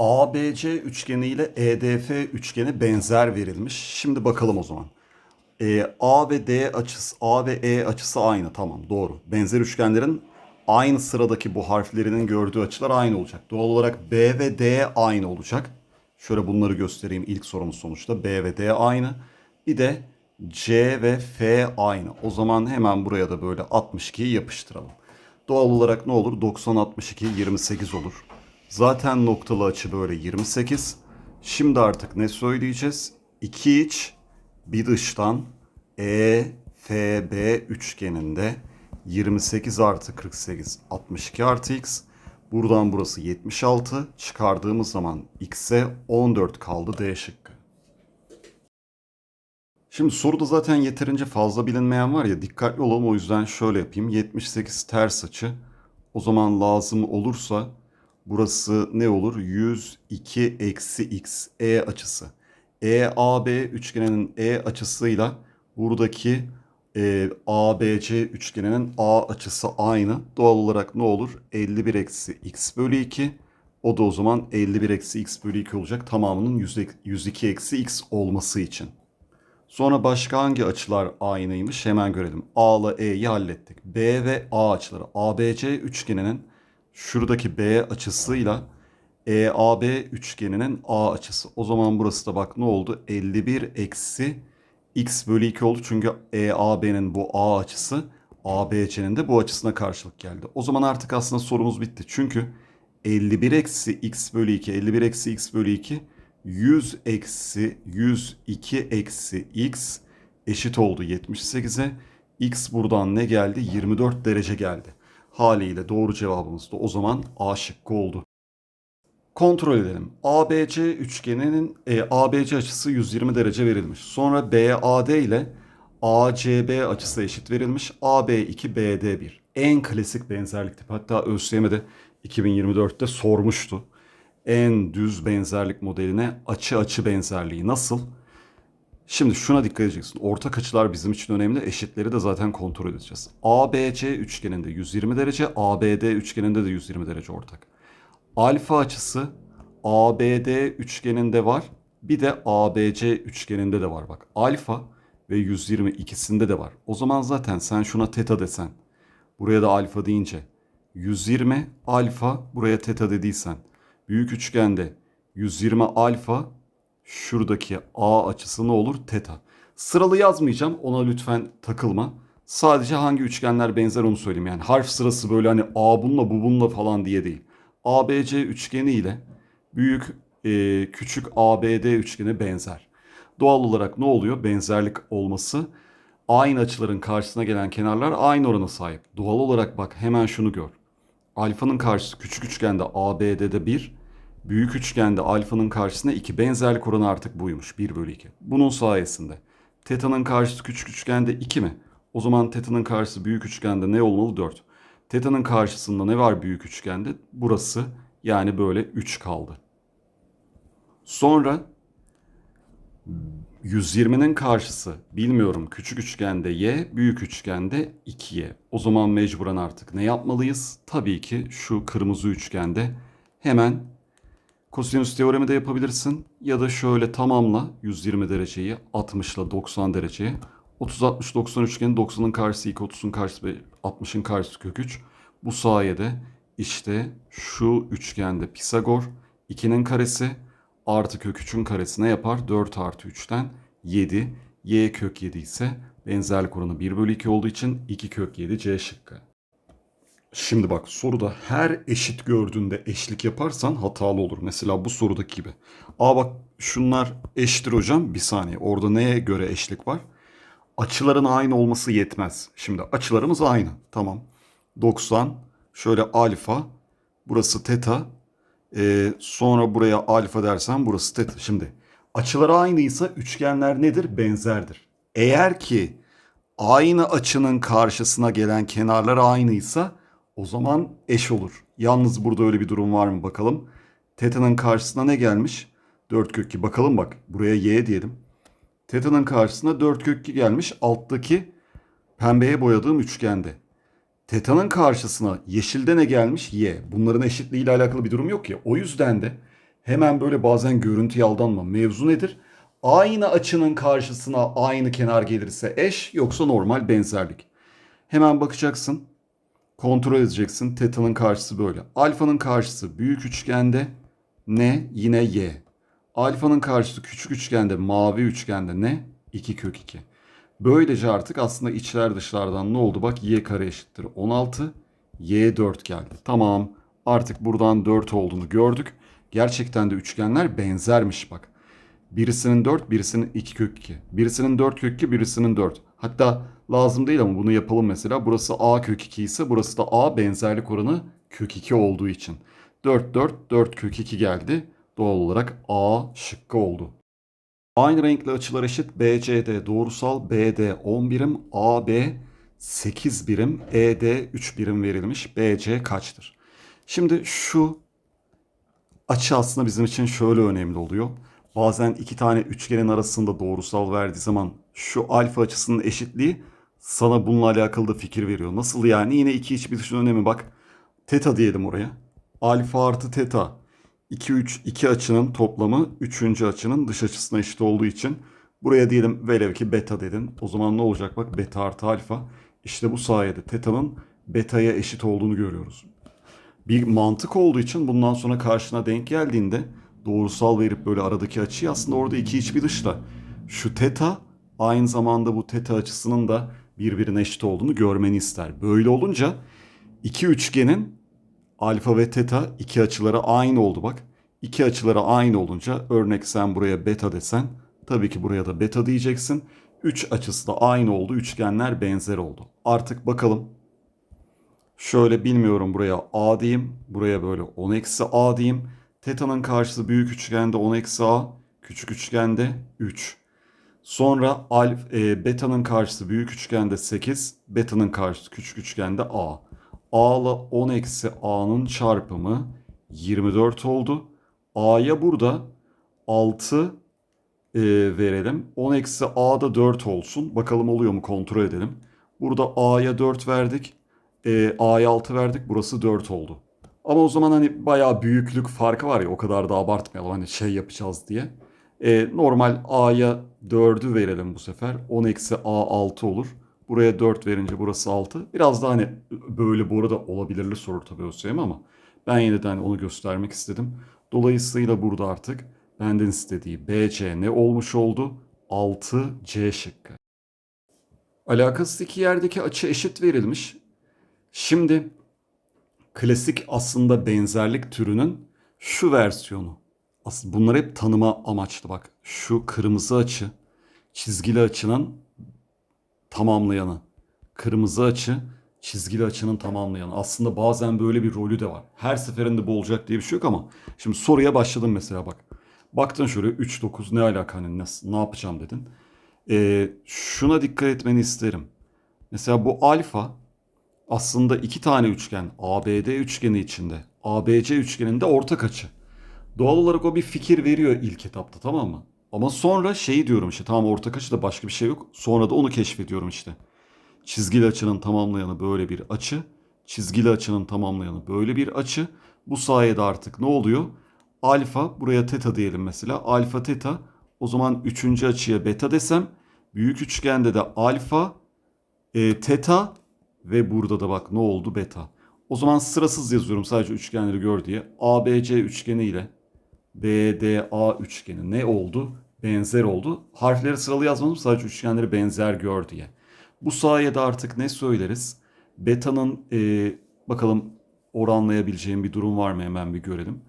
ABC üçgeni ile EDF üçgeni benzer verilmiş. Şimdi bakalım o zaman. Ee, A ve D açısı, A ve E açısı aynı. Tamam doğru. Benzer üçgenlerin aynı sıradaki bu harflerinin gördüğü açılar aynı olacak. Doğal olarak B ve D aynı olacak. Şöyle bunları göstereyim ilk sorumuz sonuçta. B ve D aynı. Bir de C ve F aynı. O zaman hemen buraya da böyle 62'yi yapıştıralım. Doğal olarak ne olur? 90 62 28 olur. Zaten noktalı açı böyle 28. Şimdi artık ne söyleyeceğiz? 2 iç bir dıştan EFB üçgeninde 28 artı 48 62 artı x. Buradan burası 76. Çıkardığımız zaman x'e 14 kaldı D şıkkı. Şimdi soruda zaten yeterince fazla bilinmeyen var ya dikkatli olalım o yüzden şöyle yapayım. 78 ters açı. O zaman lazım olursa burası ne olur? 102 eksi x e açısı. EAB üçgeninin e açısıyla buradaki e, ABC üçgeninin a açısı aynı. Doğal olarak ne olur? 51 eksi x bölü 2. O da o zaman 51 eksi x bölü 2 olacak. Tamamının 100 102 eksi x olması için. Sonra başka hangi açılar aynıymış hemen görelim. A ile E'yi hallettik. B ve A açıları. ABC üçgeninin şuradaki B açısıyla EAB üçgeninin A açısı. O zaman burası da bak ne oldu? 51 eksi x bölü 2 oldu. Çünkü EAB'nin bu A açısı ABC'nin de bu açısına karşılık geldi. O zaman artık aslında sorumuz bitti. Çünkü 51 eksi x bölü 2, 51 eksi x bölü 2 100 eksi 102 eksi x eşit oldu 78'e. X buradan ne geldi? 24 derece geldi. Haliyle doğru cevabımız da o zaman A şıkkı oldu. Kontrol edelim. ABC üçgeninin e, ABC açısı 120 derece verilmiş. Sonra BAD ile ACB açısı eşit verilmiş. AB2 BD1. En klasik benzerlik tipi. Hatta ÖSYM'de 2024'te sormuştu. En düz benzerlik modeline açı açı benzerliği nasıl? Şimdi şuna dikkat edeceksin. Ortak açılar bizim için önemli. Eşitleri de zaten kontrol edeceğiz. ABC üçgeninde 120 derece, ABD üçgeninde de 120 derece ortak. Alfa açısı ABD üçgeninde var. Bir de ABC üçgeninde de var bak. Alfa ve 120 ikisinde de var. O zaman zaten sen şuna teta desen. Buraya da alfa deyince 120 alfa buraya teta dediysen. Büyük üçgende 120 alfa şuradaki A açısı ne olur? Teta. Sıralı yazmayacağım. Ona lütfen takılma. Sadece hangi üçgenler benzer onu söyleyeyim. Yani harf sırası böyle hani A bununla bu bununla falan diye değil. ABC üçgeni ile büyük e, küçük ABD üçgeni benzer. Doğal olarak ne oluyor? Benzerlik olması aynı açıların karşısına gelen kenarlar aynı orana sahip. Doğal olarak bak hemen şunu gör. Alfanın karşısı küçük üçgende ABD'de 1, büyük üçgende alfanın karşısında 2. Benzerlik oranı artık buymuş 1 bölü 2. Bunun sayesinde teta'nın karşısı küçük üçgende 2 mi? O zaman teta'nın karşısı büyük üçgende ne olmalı? 4. Teta'nın karşısında ne var büyük üçgende? Burası yani böyle 3 kaldı. Sonra 120'nin karşısı bilmiyorum küçük üçgende y, büyük üçgende 2y. O zaman mecburen artık ne yapmalıyız? Tabii ki şu kırmızı üçgende hemen kosinüs teoremi de yapabilirsin. Ya da şöyle tamamla 120 dereceyi 60 ile 90 dereceye. 30-60-90 üçgeni 90'ın karşısı 2, 30'un karşısı 5, 60'ın karşısı kök 3. Bu sayede işte şu üçgende Pisagor 2'nin karesi artı kök 3'ün karesi ne yapar? 4 artı 3'ten 7. Y kök 7 ise benzerlik oranı 1 bölü 2 olduğu için 2 kök 7 C şıkkı. Şimdi bak soruda her eşit gördüğünde eşlik yaparsan hatalı olur. Mesela bu sorudaki gibi. Aa bak şunlar eşittir hocam. Bir saniye orada neye göre eşlik var? Açıların aynı olması yetmez. Şimdi açılarımız aynı. Tamam. 90 şöyle alfa burası teta ee, sonra buraya alfa dersen burası teta. Şimdi açıları aynıysa üçgenler nedir? Benzerdir. Eğer ki aynı açının karşısına gelen kenarlar aynıysa o zaman eş olur. Yalnız burada öyle bir durum var mı bakalım. Teta'nın karşısına ne gelmiş? 4 kök 2. Bakalım bak buraya y diyelim. Teta'nın karşısına 4 kök 2 gelmiş. Alttaki pembeye boyadığım üçgende. Teta'nın karşısına yeşilde ne gelmiş? Y. Bunların eşitliği ile alakalı bir durum yok ya. O yüzden de Hemen böyle bazen görüntüye aldanma. Mevzu nedir? Aynı açının karşısına aynı kenar gelirse eş yoksa normal benzerlik. Hemen bakacaksın. Kontrol edeceksin. Teta'nın karşısı böyle. Alfa'nın karşısı büyük üçgende ne? Yine y. Alfa'nın karşısı küçük üçgende mavi üçgende ne? 2 kök 2. Böylece artık aslında içler dışlardan ne oldu? Bak y kare eşittir 16. Y 4 geldi. Tamam. Artık buradan 4 olduğunu gördük. Gerçekten de üçgenler benzermiş bak. Birisinin 4, birisinin 2 kök 2. Birisinin 4 kök 2, birisinin 4. Hatta lazım değil ama bunu yapalım mesela. Burası a kök 2 ise burası da a benzerlik oranı kök 2 olduğu için. 4, 4, 4 kök 2 geldi. Doğal olarak a şıkkı oldu. Aynı renkli açılar eşit. BCD doğrusal, BD 10 birim, AB 8 birim, ED 3 birim verilmiş. BC kaçtır? Şimdi şu açı aslında bizim için şöyle önemli oluyor. Bazen iki tane üçgenin arasında doğrusal verdiği zaman şu alfa açısının eşitliği sana bununla alakalı da fikir veriyor. Nasıl yani? Yine iki iç bitişin önemi bak. Teta diyelim oraya. Alfa artı teta. 2 3 iki açının toplamı üçüncü açının dış açısına eşit olduğu için buraya diyelim velev ki beta dedin. O zaman ne olacak bak beta artı alfa. İşte bu sayede teta'nın beta'ya eşit olduğunu görüyoruz bir mantık olduğu için bundan sonra karşına denk geldiğinde doğrusal verip böyle aradaki açıyı aslında orada iki iç bir dışta. Şu teta aynı zamanda bu teta açısının da birbirine eşit olduğunu görmeni ister. Böyle olunca iki üçgenin alfa ve teta iki açıları aynı oldu bak. İki açıları aynı olunca örnek sen buraya beta desen tabii ki buraya da beta diyeceksin. Üç açısı da aynı oldu. Üçgenler benzer oldu. Artık bakalım Şöyle bilmiyorum buraya a diyeyim. Buraya böyle 10 eksi a diyeyim. Teta'nın karşısı büyük üçgende 10 eksi a. Küçük üçgende 3. Sonra alf, e, beta'nın karşısı büyük üçgende 8. Beta'nın karşısı küçük üçgende a. a ile 10 eksi a'nın çarpımı 24 oldu. a'ya burada 6 e, verelim. 10 eksi a da 4 olsun. Bakalım oluyor mu kontrol edelim. Burada a'ya 4 verdik e, A'ya 6 verdik burası 4 oldu. Ama o zaman hani bayağı büyüklük farkı var ya o kadar da abartmayalım hani şey yapacağız diye. E, normal A'ya 4'ü verelim bu sefer. 10 eksi A 6 olur. Buraya 4 verince burası 6. Biraz daha hani böyle bu arada olabilirli soru tabii ÖSYM ama ben yine hani onu göstermek istedim. Dolayısıyla burada artık benden istediği BC ne olmuş oldu? 6C şıkkı. Alakasız iki yerdeki açı eşit verilmiş. Şimdi klasik aslında benzerlik türünün şu versiyonu. Aslında bunlar hep tanıma amaçlı bak. Şu kırmızı açı çizgili açının tamamlayanı. Kırmızı açı çizgili açının tamamlayanı. Aslında bazen böyle bir rolü de var. Her seferinde bu olacak diye bir şey yok ama şimdi soruya başladım mesela bak. Baktın şöyle 3 9 ne alaka hani nasıl, ne yapacağım dedin. Ee, şuna dikkat etmeni isterim. Mesela bu alfa aslında iki tane üçgen ABD üçgeni içinde ABC üçgeninde ortak açı. Doğal olarak o bir fikir veriyor ilk etapta tamam mı? Ama sonra şey diyorum işte tamam ortak açı da başka bir şey yok. Sonra da onu keşfediyorum işte. Çizgili açının tamamlayanı böyle bir açı. Çizgili açının tamamlayanı böyle bir açı. Bu sayede artık ne oluyor? Alfa buraya teta diyelim mesela. Alfa teta o zaman üçüncü açıya beta desem büyük üçgende de alfa e, teta ve burada da bak ne oldu beta. O zaman sırasız yazıyorum sadece üçgenleri gör diye. ABC üçgeni ile BDA üçgeni ne oldu? Benzer oldu. Harfleri sıralı yazmadım sadece üçgenleri benzer gör diye. Bu sayede artık ne söyleriz? Beta'nın e, bakalım oranlayabileceğim bir durum var mı hemen bir görelim.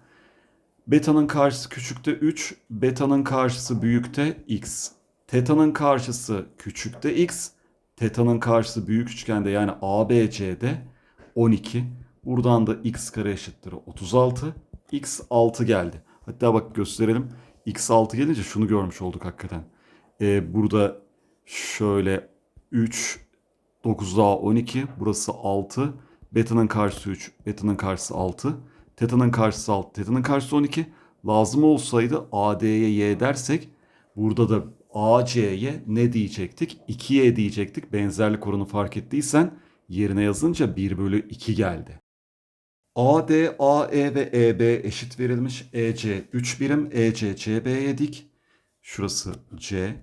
Beta'nın karşısı küçükte 3, beta'nın karşısı büyükte x. Teta'nın karşısı küçükte x, Teta'nın karşısı büyük üçgende yani ABC'de 12. Buradan da x kare eşittir 36. x 6 geldi. Hatta bak gösterelim. x 6 gelince şunu görmüş olduk hakikaten. Ee, burada şöyle 3 9 daha 12. Burası 6. Beta'nın karşısı 3. Beta'nın karşısı 6. Teta'nın karşısı 6. Teta'nın karşısı 12. Lazım olsaydı AD'ye y dersek burada da AC'ye ne diyecektik? 2'ye diyecektik. Benzerlik oranı fark ettiysen yerine yazınca 1 bölü 2 geldi. AD, AE ve EB eşit verilmiş. EC 3 birim, EC CB'ye dik. Şurası C.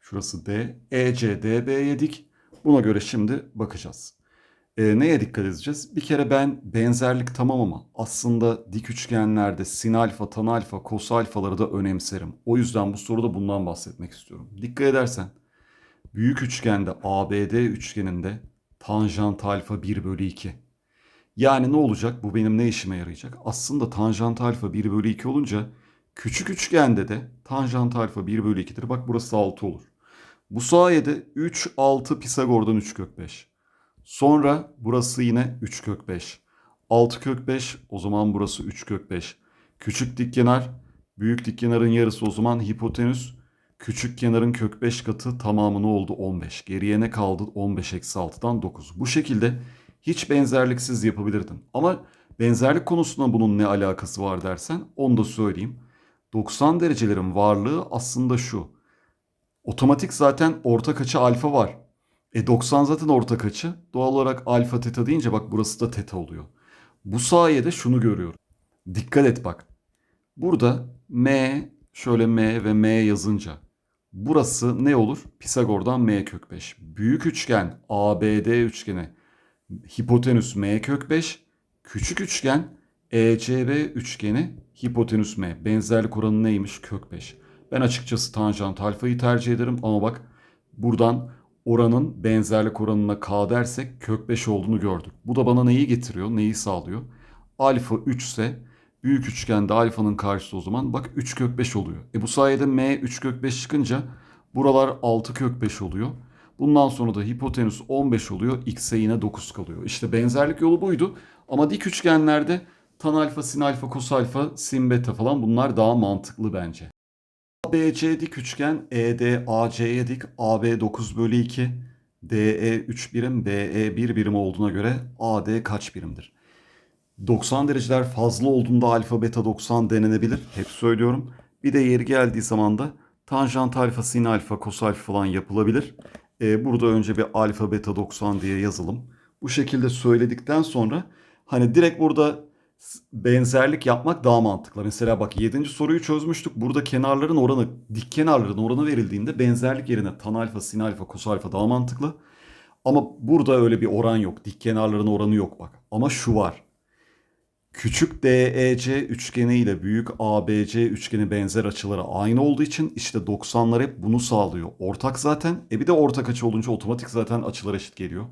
Şurası D. EC DB'ye dik. Buna göre şimdi bakacağız. E, neye dikkat edeceğiz? Bir kere ben benzerlik tamam ama aslında dik üçgenlerde sin alfa, tan alfa, kos alfaları da önemserim. O yüzden bu soruda bundan bahsetmek istiyorum. Dikkat edersen büyük üçgende ABD üçgeninde tanjant alfa 1 bölü 2. Yani ne olacak? Bu benim ne işime yarayacak? Aslında tanjant alfa 1 bölü 2 olunca küçük üçgende de tanjant alfa 1 bölü 2'dir. Bak burası 6 olur. Bu sayede 3, 6 Pisagor'dan 3 kök 5. Sonra burası yine 3 kök 5. 6 kök 5 o zaman burası 3 kök 5. Küçük dikkenar büyük dikkenarın yarısı o zaman hipotenüs. Küçük kenarın kök 5 katı tamamı ne oldu? 15. Geriye ne kaldı? 15 eksi 6'dan 9. Bu şekilde hiç benzerliksiz yapabilirdin. Ama benzerlik konusunda bunun ne alakası var dersen onu da söyleyeyim. 90 derecelerin varlığı aslında şu. Otomatik zaten ortak açı alfa var. E 90 zaten ortak açı. Doğal olarak alfa teta deyince bak burası da teta oluyor. Bu sayede şunu görüyorum. Dikkat et bak. Burada m şöyle m ve m yazınca burası ne olur? Pisagor'dan m kök 5. Büyük üçgen ABD üçgeni hipotenüs m kök 5. Küçük üçgen ECB üçgeni hipotenüs m. Benzerlik oranı neymiş? Kök 5. Ben açıkçası tanjant alfayı tercih ederim ama bak buradan oranın benzerlik oranına k dersek kök 5 olduğunu gördük. Bu da bana neyi getiriyor? Neyi sağlıyor? Alfa 3 ise büyük üçgende alfanın karşısı o zaman bak 3 kök 5 oluyor. E bu sayede m 3 kök 5 çıkınca buralar 6 kök 5 oluyor. Bundan sonra da hipotenüs 15 oluyor. X'e yine 9 kalıyor. İşte benzerlik yolu buydu. Ama dik üçgenlerde tan alfa, sin alfa, kos alfa, sin beta falan bunlar daha mantıklı bence. ABC dik üçgen ED AC'ye dik AB 9 bölü 2 DE 3 birim BE 1 birim olduğuna göre AD kaç birimdir? 90 dereceler fazla olduğunda alfa beta 90 denenebilir. Hep söylüyorum. Bir de yeri geldiği zaman da tanjant alfa sin alfa kos alfa falan yapılabilir. Ee, burada önce bir alfa beta 90 diye yazalım. Bu şekilde söyledikten sonra hani direkt burada benzerlik yapmak daha mantıklı. Mesela bak 7. soruyu çözmüştük. Burada kenarların oranı, dik kenarların oranı verildiğinde benzerlik yerine tan alfa, sin alfa, kos alfa daha mantıklı. Ama burada öyle bir oran yok. Dik kenarların oranı yok bak. Ama şu var. Küçük DEC üçgeni ile büyük ABC üçgeni benzer açıları aynı olduğu için işte 90'lar hep bunu sağlıyor. Ortak zaten. E bir de ortak açı olunca otomatik zaten açılar eşit geliyor.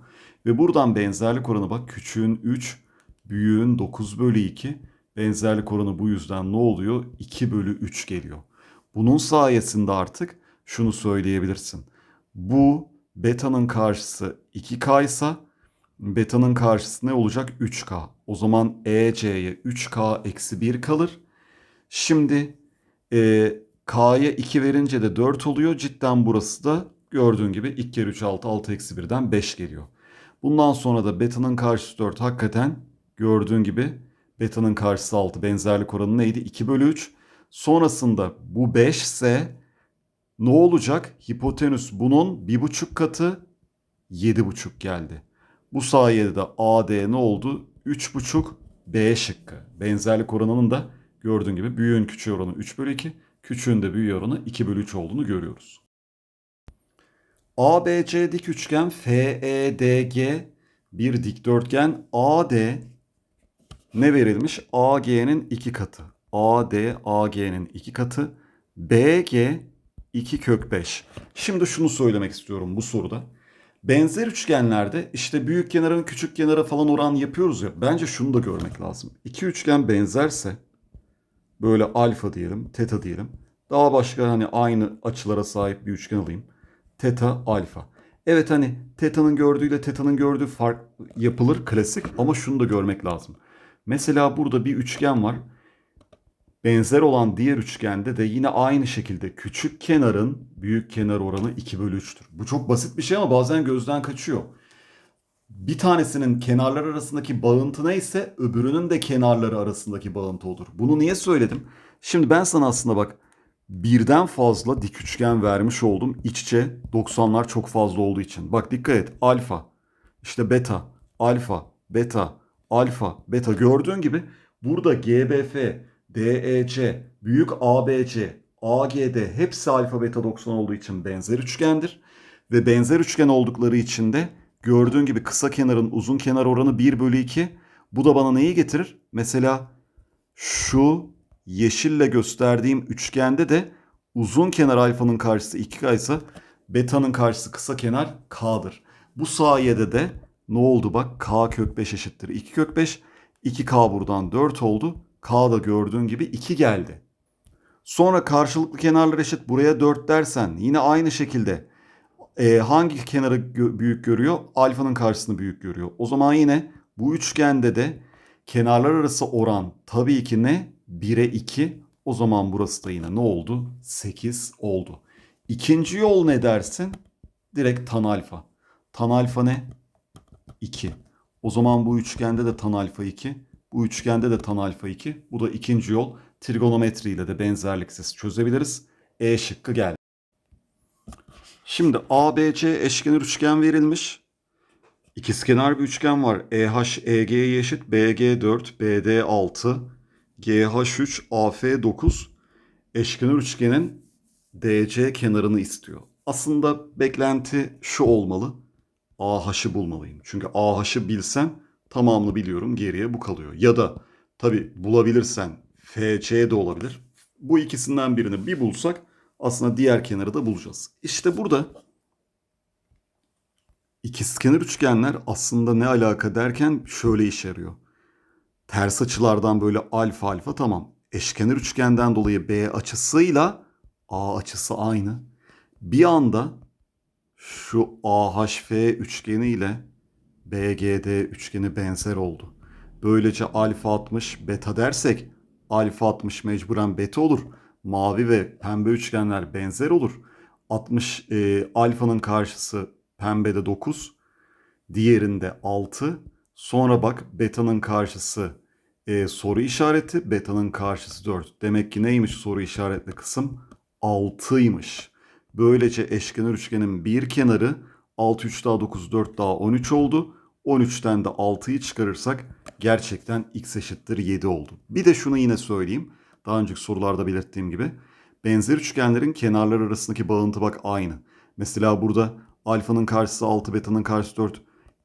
Ve buradan benzerlik oranı bak küçüğün 3, büyüğün 9 bölü 2. Benzerlik oranı bu yüzden ne oluyor? 2 bölü 3 geliyor. Bunun sayesinde artık şunu söyleyebilirsin. Bu beta'nın karşısı 2K ise beta'nın karşısı ne olacak? 3K. O zaman EC'ye 3K eksi 1 kalır. Şimdi e, K'ya 2 verince de 4 oluyor. Cidden burası da gördüğün gibi 2 kere 3 6 6 eksi 1'den 5 geliyor. Bundan sonra da beta'nın karşısı 4 hakikaten gördüğün gibi beta'nın karşısı 6 benzerlik oranı neydi? 2 bölü 3. Sonrasında bu 5 ise ne olacak? Hipotenüs bunun 1,5 katı 7,5 geldi. Bu sayede de AD ne oldu? 3,5 B şıkkı. Benzerlik oranının da gördüğün gibi büyüğün küçüğü oranı 3 bölü 2, küçüğün de büyüğü oranı 2 bölü 3 olduğunu görüyoruz. ABC dik üçgen FEDG bir dikdörtgen AD ne verilmiş? AG'nin 2 katı. AD AG'nin 2 katı. BG 2 kök 5. Şimdi şunu söylemek istiyorum bu soruda. Benzer üçgenlerde işte büyük kenarın küçük kenara falan oran yapıyoruz ya. Bence şunu da görmek lazım. İki üçgen benzerse böyle alfa diyelim, teta diyelim. Daha başka hani aynı açılara sahip bir üçgen alayım. Teta, alfa. Evet hani teta'nın gördüğüyle teta'nın gördüğü fark yapılır klasik ama şunu da görmek lazım. Mesela burada bir üçgen var. Benzer olan diğer üçgende de yine aynı şekilde küçük kenarın büyük kenar oranı 2 bölü 3'tür. Bu çok basit bir şey ama bazen gözden kaçıyor. Bir tanesinin kenarlar arasındaki bağıntı neyse öbürünün de kenarları arasındaki bağıntı olur. Bunu niye söyledim? Şimdi ben sana aslında bak birden fazla dik üçgen vermiş oldum. İç içe 90'lar çok fazla olduğu için. Bak dikkat et alfa, işte beta, alfa, beta, alfa, beta gördüğün gibi burada GBF, DEC, büyük ABC, AGD hepsi alfa beta 90 olduğu için benzer üçgendir. Ve benzer üçgen oldukları için de gördüğün gibi kısa kenarın uzun kenar oranı 1 bölü 2. Bu da bana neyi getirir? Mesela şu yeşille gösterdiğim üçgende de uzun kenar alfanın karşısı 2K ise beta'nın karşısı kısa kenar K'dır. Bu sayede de ne oldu bak K kök 5 eşittir 2 kök 5. 2K buradan 4 oldu. K da gördüğün gibi 2 geldi. Sonra karşılıklı kenarlar eşit buraya 4 dersen yine aynı şekilde e, hangi kenarı gö- büyük görüyor? Alfanın karşısını büyük görüyor. O zaman yine bu üçgende de kenarlar arası oran tabii ki ne? 1'e 2. O zaman burası da yine ne oldu? 8 oldu. İkinci yol ne dersin? Direkt tan alfa. Tan alfa ne? 2. O zaman bu üçgende de tan alfa 2. Bu üçgende de tan alfa 2. Bu da ikinci yol. Trigonometri ile de benzerliksiz çözebiliriz. E şıkkı geldi. Şimdi ABC eşkenar üçgen verilmiş. İkizkenar bir üçgen var. EH EG'ye eşit BG 4, BD 6, GH 3, AF 9. Eşkenar üçgenin DC kenarını istiyor. Aslında beklenti şu olmalı. AH'ı bulmalıyım. Çünkü AH'ı bilsem tamamını biliyorum geriye bu kalıyor. Ya da tabi bulabilirsen FC de olabilir. Bu ikisinden birini bir bulsak aslında diğer kenarı da bulacağız. İşte burada ikizkenar üçgenler aslında ne alaka derken şöyle işe yarıyor. Ters açılardan böyle alfa alfa tamam. Eşkenar üçgenden dolayı B açısıyla A açısı aynı. Bir anda şu AHF üçgeni ile BGD üçgeni benzer oldu. Böylece alfa 60 beta dersek alfa 60 mecburen beta olur. Mavi ve pembe üçgenler benzer olur. 60 e, alfanın karşısı pembede 9, diğerinde 6. Sonra bak beta'nın karşısı e, soru işareti, beta'nın karşısı 4. Demek ki neymiş soru işaretli kısım? 6'ymış. Böylece eşkenar üçgenin bir kenarı 6 3 daha 9 4 daha 13 oldu. 13'ten de 6'yı çıkarırsak gerçekten x eşittir 7 oldu. Bir de şunu yine söyleyeyim. Daha önceki sorularda belirttiğim gibi. Benzer üçgenlerin kenarlar arasındaki bağıntı bak aynı. Mesela burada alfanın karşısı 6, beta'nın karşısı 4.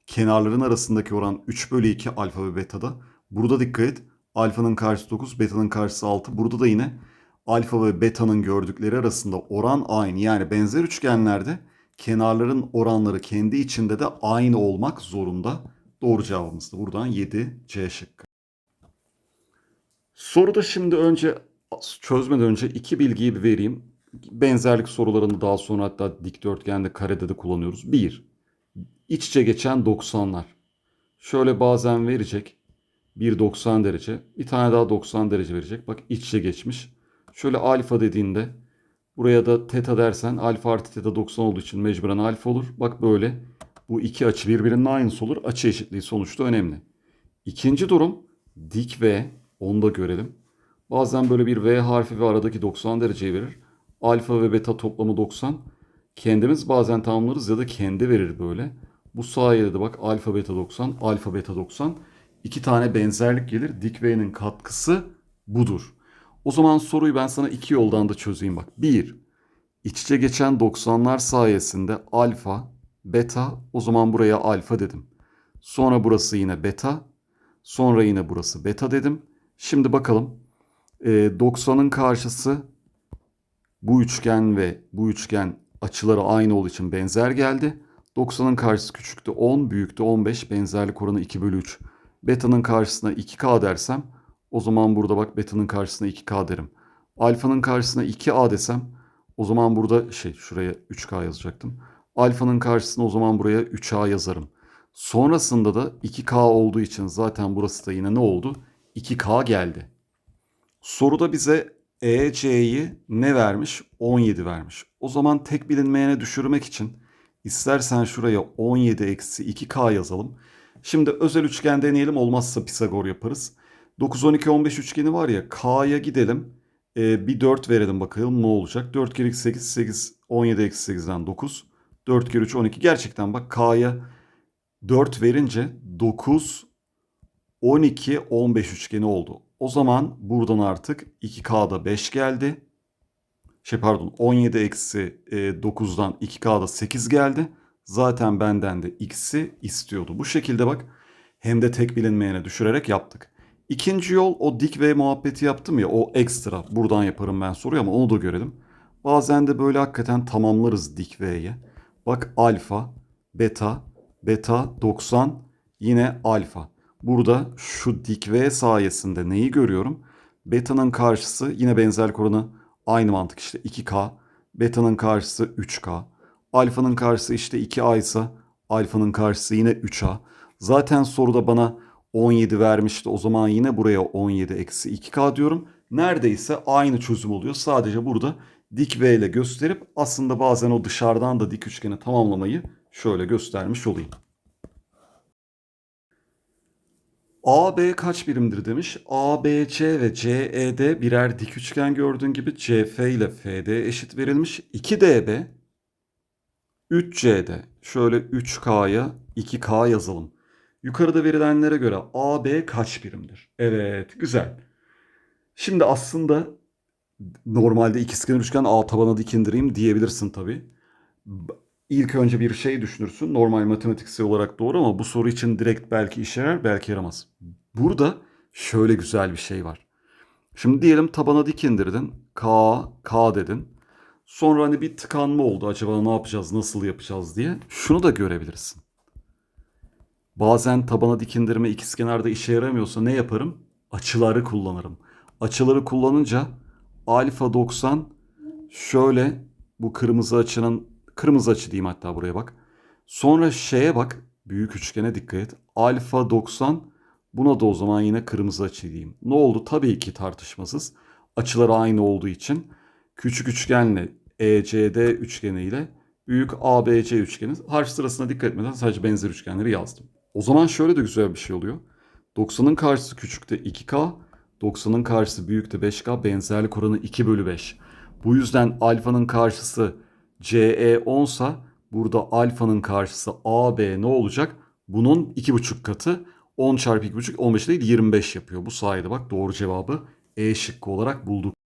Kenarların arasındaki oran 3 bölü 2 alfa ve betada. Burada dikkat et. Alfanın karşısı 9, beta'nın karşısı 6. Burada da yine alfa ve beta'nın gördükleri arasında oran aynı. Yani benzer üçgenlerde kenarların oranları kendi içinde de aynı olmak zorunda. Doğru cevabımız da buradan 7 C şıkkı. Soruda şimdi önce çözmeden önce iki bilgiyi bir vereyim. Benzerlik sorularını daha sonra hatta dikdörtgende karede de kullanıyoruz. Bir, iç içe geçen 90'lar. Şöyle bazen verecek. Bir 90 derece. Bir tane daha 90 derece verecek. Bak iç içe geçmiş. Şöyle alfa dediğinde buraya da teta dersen alfa artı teta 90 olduğu için mecburen alfa olur. Bak böyle bu iki açı birbirinin aynısı olur. Açı eşitliği sonuçta önemli. İkinci durum dik V. Onu da görelim. Bazen böyle bir V harfi ve aradaki 90 dereceyi verir. Alfa ve beta toplamı 90. Kendimiz bazen tamamlarız ya da kendi verir böyle. Bu sayede de bak alfa beta 90, alfa beta 90. İki tane benzerlik gelir. Dik V'nin katkısı budur. O zaman soruyu ben sana iki yoldan da çözeyim bak. Bir, iç içe geçen 90'lar sayesinde alfa, beta, o zaman buraya alfa dedim. Sonra burası yine beta, sonra yine burası beta dedim. Şimdi bakalım. E, 90'ın karşısı bu üçgen ve bu üçgen açıları aynı olduğu için benzer geldi. 90'ın karşısı küçüktü 10, büyüktü 15, benzerlik oranı 2 bölü 3. Beta'nın karşısına 2K dersem o zaman burada bak beta'nın karşısına 2K derim. Alfa'nın karşısına 2A desem o zaman burada şey şuraya 3K yazacaktım. Alfa'nın karşısına o zaman buraya 3A yazarım. Sonrasında da 2K olduğu için zaten burası da yine ne oldu? 2K geldi. Soruda bize EC'yi ne vermiş? 17 vermiş. O zaman tek bilinmeyene düşürmek için istersen şuraya 17 eksi 2K yazalım. Şimdi özel üçgen deneyelim olmazsa Pisagor yaparız. 9, 12, 15 üçgeni var ya K'ya gidelim. Ee, bir 4 verelim bakalım ne olacak. 4 kere 8, 8, 17 eksi 8'den 9. 4 kere 3, 12. Gerçekten bak K'ya 4 verince 9, 12, 15 üçgeni oldu. O zaman buradan artık 2K'da 5 geldi. Şey pardon 17 eksi e, 9'dan 2K'da 8 geldi. Zaten benden de X'i istiyordu. Bu şekilde bak hem de tek bilinmeyene düşürerek yaptık. İkinci yol o dik V muhabbeti yaptım ya o ekstra. Buradan yaparım ben soruyu ama onu da görelim. Bazen de böyle hakikaten tamamlarız dik V'ye. Bak alfa, beta, beta 90 yine alfa. Burada şu dik V sayesinde neyi görüyorum? Beta'nın karşısı yine benzerlik oranı aynı mantık işte 2K. Beta'nın karşısı 3K. Alfa'nın karşısı işte 2A ise alfanın karşısı yine 3A. Zaten soruda bana 17 vermişti. O zaman yine buraya 17 eksi 2K diyorum. Neredeyse aynı çözüm oluyor. Sadece burada dik V ile gösterip aslında bazen o dışarıdan da dik üçgeni tamamlamayı şöyle göstermiş olayım. AB kaç birimdir demiş. ABC ve CED birer dik üçgen gördüğün gibi CF ile FD eşit verilmiş. 2DB 3C'de şöyle 3K'ya 2K yazalım. Yukarıda verilenlere göre AB kaç birimdir? Evet, güzel. Şimdi aslında normalde ikizkenar üçgen A tabana dik indireyim diyebilirsin tabii. İlk önce bir şey düşünürsün. Normal matematiksel olarak doğru ama bu soru için direkt belki işe yarar, belki yaramaz. Burada şöyle güzel bir şey var. Şimdi diyelim tabana dik indirdin. K, K dedin. Sonra hani bir tıkanma oldu. Acaba ne yapacağız, nasıl yapacağız diye. Şunu da görebilirsin. Bazen tabana dik indirme ikizkenarda işe yaramıyorsa ne yaparım? Açıları kullanırım. Açıları kullanınca alfa 90 şöyle bu kırmızı açının kırmızı açı diyeyim hatta buraya bak. Sonra şeye bak. Büyük üçgene dikkat et. Alfa 90 buna da o zaman yine kırmızı açı diyeyim. Ne oldu? Tabii ki tartışmasız. Açılar aynı olduğu için küçük üçgenle ECD üçgeniyle büyük ABC üçgeni harç sırasına dikkat etmeden sadece benzer üçgenleri yazdım. O zaman şöyle de güzel bir şey oluyor. 90'ın karşısı küçükte 2K, 90'ın karşısı büyükte 5K, benzerlik oranı 2 bölü 5. Bu yüzden alfanın karşısı CE 10 sa burada alfanın karşısı AB ne olacak? Bunun 2,5 katı 10 çarpı 2,5 15 değil 25 yapıyor. Bu sayede bak doğru cevabı E şıkkı olarak bulduk.